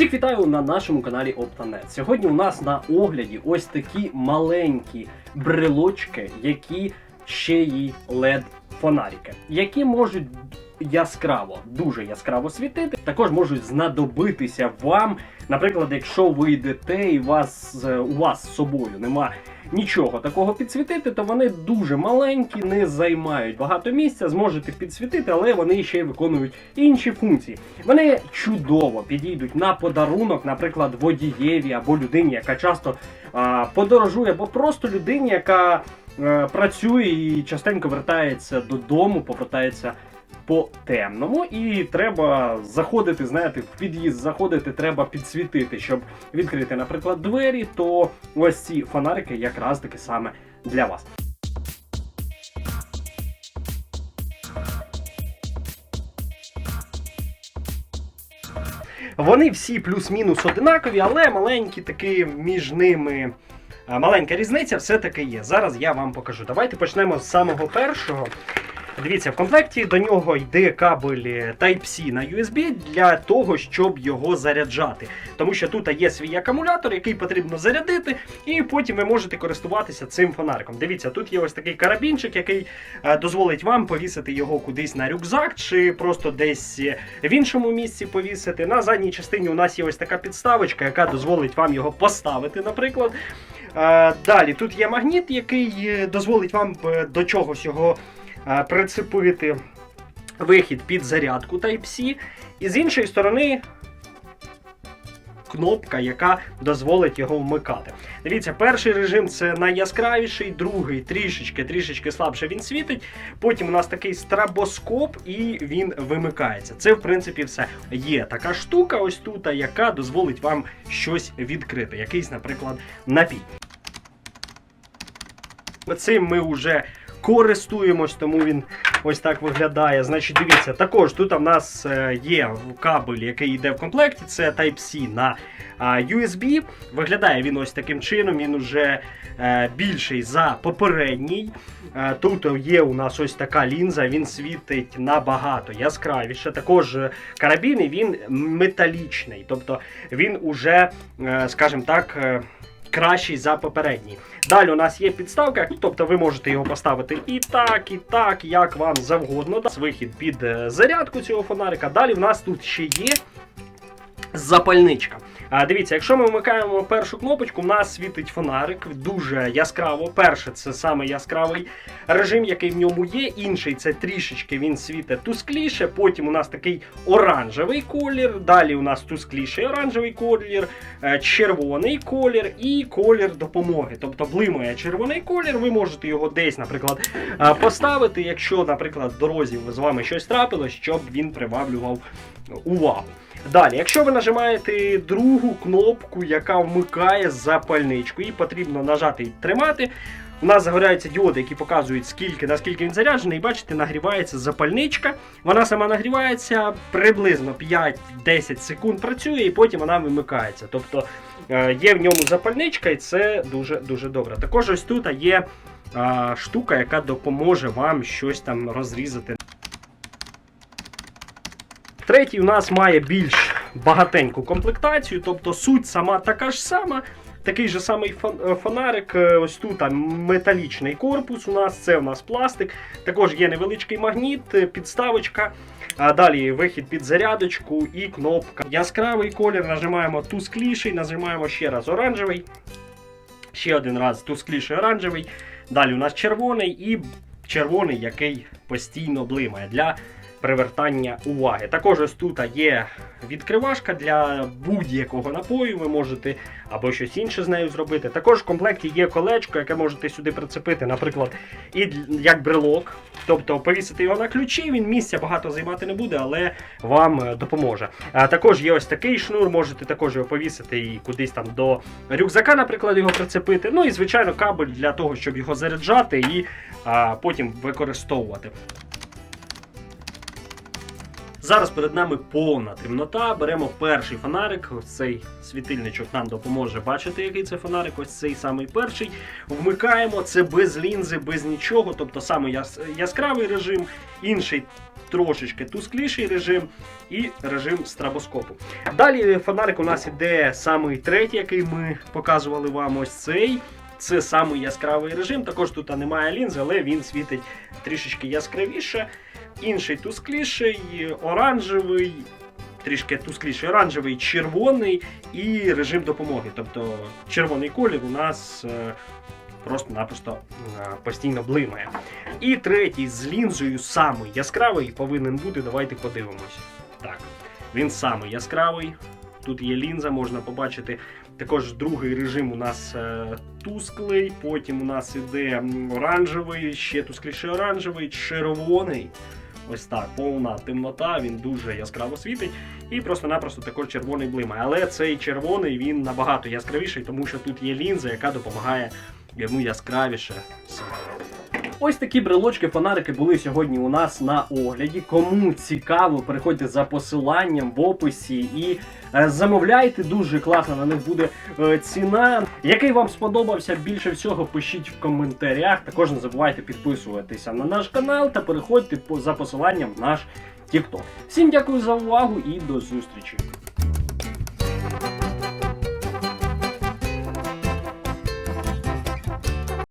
Всіх вітаю на нашому каналі Оптанет. Сьогодні у нас на огляді ось такі маленькі брелочки, які ще й led фонарики, які можуть яскраво, дуже яскраво світити. Також можуть знадобитися вам. Наприклад, якщо ви йдете і вас, у вас з собою нема нічого такого підсвітити, то вони дуже маленькі, не займають багато місця, зможете підсвітити, але вони ще й виконують інші функції. Вони чудово підійдуть на подарунок, наприклад, водієві або людині, яка часто а, подорожує, або просто людині, яка е, працює і частенько вертається додому, повертається. По темному, і треба заходити, знаєте, в під'їзд заходити, треба підсвітити, щоб відкрити, наприклад, двері, то ось ці фонарики якраз таки саме для вас. Вони всі плюс-мінус одинакові, але маленькі такі між ними. Маленька різниця все-таки є. Зараз я вам покажу. Давайте почнемо з самого першого. Дивіться, в комплекті до нього йде кабель Type-C на USB для того, щоб його заряджати. Тому що тут є свій акумулятор, який потрібно зарядити, і потім ви можете користуватися цим фонариком. Дивіться, тут є ось такий карабінчик, який е, дозволить вам повісити його кудись на рюкзак, чи просто десь в іншому місці повісити. На задній частині у нас є ось така підставочка, яка дозволить вам його поставити, наприклад. Е, Далі тут є магніт, який е, дозволить вам е, до чогось його е, прицепити вихід під зарядку Type-C. І з іншої сторони. Кнопка, яка дозволить його вмикати. Дивіться, перший режим це найяскравіший, другий трішечки, трішечки слабше він світить. Потім у нас такий страбоскоп, і він вимикається. Це, в принципі, все. Є така штука, ось тут, яка дозволить вам щось відкрити. Якийсь, наприклад, напій. Цим ми вже користуємось, тому він ось так виглядає. Значить, дивіться, також тут в нас е, є кабель, який йде в комплекті, це Type-C на USB. Виглядає він ось таким чином, він уже е, більший за попередній. Е, Тут є у нас ось така лінза, він світить набагато яскравіше. Також карабін він металічний, тобто він уже, скажімо так, кращий за попередній. Далі у нас є підставка, тобто ви можете його поставити і так, і так, як вам завгодно. Вихід під е, зарядку цього фонарика. Далі в нас тут ще є запальничка. А, дивіться, якщо ми вмикаємо першу кнопочку, у нас світить фонарик дуже яскраво. Перше, це саме яскравий режим, який в ньому є. Інший це трішечки він світить тускліше. Потім у нас такий оранжевий колір. Далі у нас тускліший оранжевий колір, е, червоний колір і колір допомоги. Тобто блимає червоний колір. Ви можете його десь, наприклад, е, поставити, якщо, наприклад, в дорозі з вами щось трапилось, щоб він приваблював увагу. Далі, якщо ви нажимаєте другу кнопку, яка вмикає запальничку, і потрібно нажати і тримати. У нас загоряються діоди, які показують, скільки, наскільки він заряджений, і бачите, нагрівається запальничка. Вона сама нагрівається приблизно 5-10 секунд працює, і потім вона вимикається. Тобто е, є в ньому запальничка, і це дуже дуже добре. Також ось тут є штука, яка допоможе вам щось там розрізати. Третій у нас має більш багатеньку комплектацію, тобто суть сама така ж сама. Такий же самий е, фонарик, е, ось тут металічний корпус у нас, це у нас пластик. Також є невеличкий магніт, е, підставочка. А далі вихід під зарядочку і кнопка. Яскравий колір, нажимаємо тускліший, нажимаємо ще раз оранжевий. Ще один раз тускліший оранжевий. Далі у нас червоний і червоний, який постійно блимає для привертання уваги. Також ось тут є відкривашка для будь-якого напою. Ви можете або щось інше з нею зробити. Також в комплекті є колечко, яке можете сюди прицепити, наприклад, і як брелок. Тобто повісити його на ключі, він місця багато займати не буде, але вам е, допоможе. А також є ось такий шнур, можете також його повісити і кудись там до рюкзака, наприклад, його прицепити. Ну і звичайно, кабель для того, щоб його заряджати і а, потім використовувати. Зараз перед нами повна темнота. Беремо перший фонарик. Ось цей світильничок нам допоможе бачити, який це фонарик. Ось цей самий перший. Вмикаємо це без лінзи, без нічого. Тобто саме яс- яскравий режим, інший трошечки тускліший режим і режим стробоскопу. Далі фонарик у нас іде самий третій, який ми показували вам. Ось цей. Це самий яскравий режим. Також тут немає лінзи, але він світить трішечки яскравіше. Інший тускліший, оранжевий, трішки тускліший оранжевий, червоний і режим допомоги. Тобто червоний колір у нас е, просто-напросто е, постійно блимає. І третій з лінзою самий яскравий повинен бути. Давайте подивимось. Так, він самий яскравий. Тут є лінза, можна побачити. Також другий режим у нас е, тусклий, потім у нас іде оранжевий, ще тускліший оранжевий, червоний. Ось так, повна темнота, він дуже яскраво світить. І просто-напросто також червоний блимає. Але цей червоний він набагато яскравіший, тому що тут є лінза, яка допомагає йому яскравіше світити. Ось такі брелочки, фонарики були сьогодні у нас на огляді. Кому цікаво, переходьте за посиланням в описі і е, замовляйте. Дуже класно на них буде е, ціна. Який вам сподобався більше всього, пишіть в коментарях. Також не забувайте підписуватися на наш канал та переходьте за посиланням в наш TikTok. Всім дякую за увагу і до зустрічі!